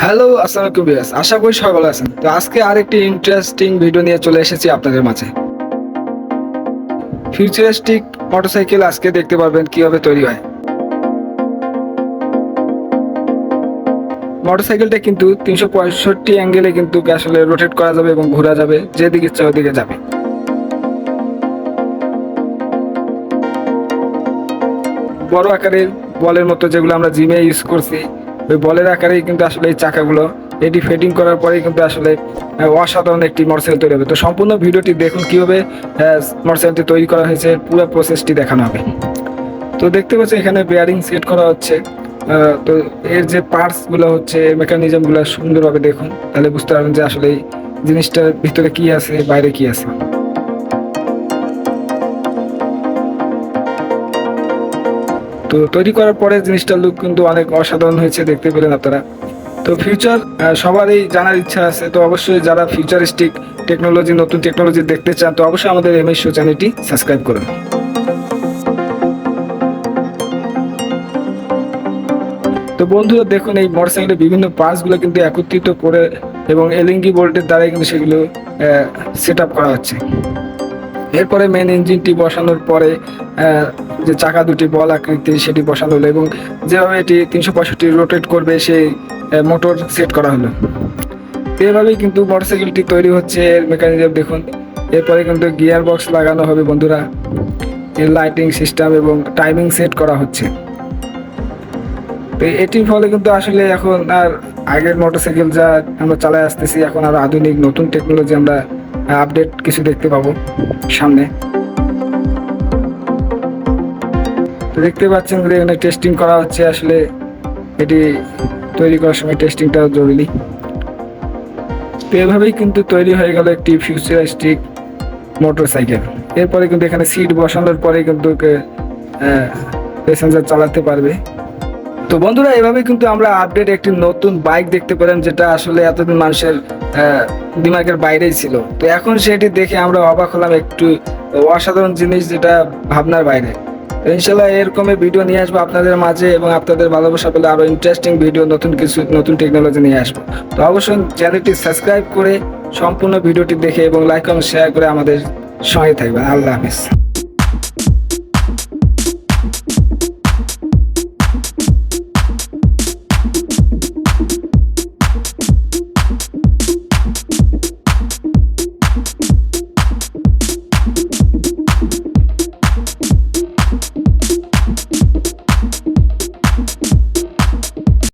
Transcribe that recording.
Hello আসসালামু বিয়াস আশা করি সবাই ভালো আছেন। তো আজকে আরেকটি ইন্টারেস্টিং ভিডিও নিয়ে চলে এসেছি আপনাদের মাঝে। ফিউচারিস্টিক মোটরসাইকেল আজকে দেখতে পারবেন কীভাবে তৈরি হয়। মোটরসাইকেলটা কিন্তু তিনশো পঁয়ষট্টি অ্যাঙ্গেলে কিন্তু আসলে রোটেট করা যাবে এবং ঘোরা যাবে, যেদিকে ইচ্ছা ওদিকে যাবে। বড় আকারের বলের মতো যেগুলো আমরা জিমে ইউজ করছি ওই বলের আকারেই কিন্তু আসলে এই চাকাগুলো এটি ফেটিং করার পরেই কিন্তু আসলে অসাধারণ একটি মোটরসাইকেল তৈরি হবে। তো সম্পূর্ণ ভিডিওটি দেখুন কীভাবে মোটরসাইকেলটি তৈরি করা হয়েছে, পুরো প্রসেসটি দেখানো হবে। তো দেখতে পাচ্ছি এখানে বেয়ারিং সেট করা হচ্ছে। তো এর যে পার্টসগুলো হচ্ছে মেকানিজমগুলো সুন্দরভাবে দেখুন। তাহলে বুঝতে পারবেন যে আসলে এই জিনিসটার ভিতরে কি আছে, বাইরে কি আছে। তো তৈরি করার পরে জিনিসটার লুক কিন্তু অনেক অসাধারণ হয়েছে, দেখতে পেলেন আপনারা। তো ফিউচার সবারই জানার ইচ্ছা আছে, তো অবশ্যই যারা ফিউচারিস্টিক টেকনোলজি নতুন টেকনোলজি দেখতে চান, তো অবশ্যই আমাদের এমএস শো চ্যানেলটি সাবস্ক্রাইব করুন। তো বন্ধুরা, দেখুন এই মোটরসাইকেলের বিভিন্ন পার্টসগুলো কিন্তু একত্রিত করে এবং এলএনজি বোল্টের দ্বারাই কিন্তু সেগুলো সেট করা হচ্ছে। এরপরে মেন ইঞ্জিনটি বসানোর পরে যে চাকা দুটি বল আকৃতি সেটি বসানো হলো এবং যেভাবে এটি তিনশো পঁয়ষট্টি রোটেট করবে, সেই মোটর সেট করা হলো। এভাবেই কিন্তু মোটরসাইকেলটি তৈরি হচ্ছে এর মেকানিজম দেখুন। এরপরে কিন্তু গিয়ার বক্স লাগানো হবে বন্ধুরা। এর লাইটিং সিস্টেম এবং টাইমিং সেট করা হচ্ছে। তো এটির ফলে কিন্তু আসলে এখন আর আগের মোটরসাইকেল যা আমরা চালায় আসতেছি, এখন আর আধুনিক নতুন টেকনোলজি আমরা আপডেট কিছু দেখতে পাবো সামনে। তো দেখতে পাচ্ছেন যে এখানে টেস্টিং করা হচ্ছে, আসলে এটি তৈরি করার সময় টেস্টিংটা জরুরি। তো এভাবেই কিন্তু তৈরি হয়ে গেল একটি ফিউচারিস্টিক মোটরসাইকেল এরপরে কিন্তু এখানে সিট বসানোর পরে কিন্তু প্যাসেঞ্জার চালাতে পারবে। তো বন্ধুরা, এভাবে কিন্তু আমরা আপডেট একটি নতুন বাইক দেখতে পেলাম, যেটা আসলে এতদিন মানুষের দিমাগের বাইরেই ছিল। তো এখন সেটি দেখে আমরা অবাক হলাম একটু অসাধারণ জিনিস যেটা ভাবনার বাইরে। ইনশাল্লাহ এরকমের ভিডিও নিয়ে আসব আপনাদের মাঝে এবং আপনাদের ভালোবাসা পেলে আরও ইন্টারেস্টিং ভিডিও নতুন কিছু, নতুন টেকনোলজি নিয়ে আসব। তো অবশ্যই চ্যানেলটি সাবস্ক্রাইব করে সম্পূর্ণ ভিডিওটি দেখে এবং লাইক এবং শেয়ার করে আমাদের সঙ্গে থাকবেন। আল্লাহ হাফিজ।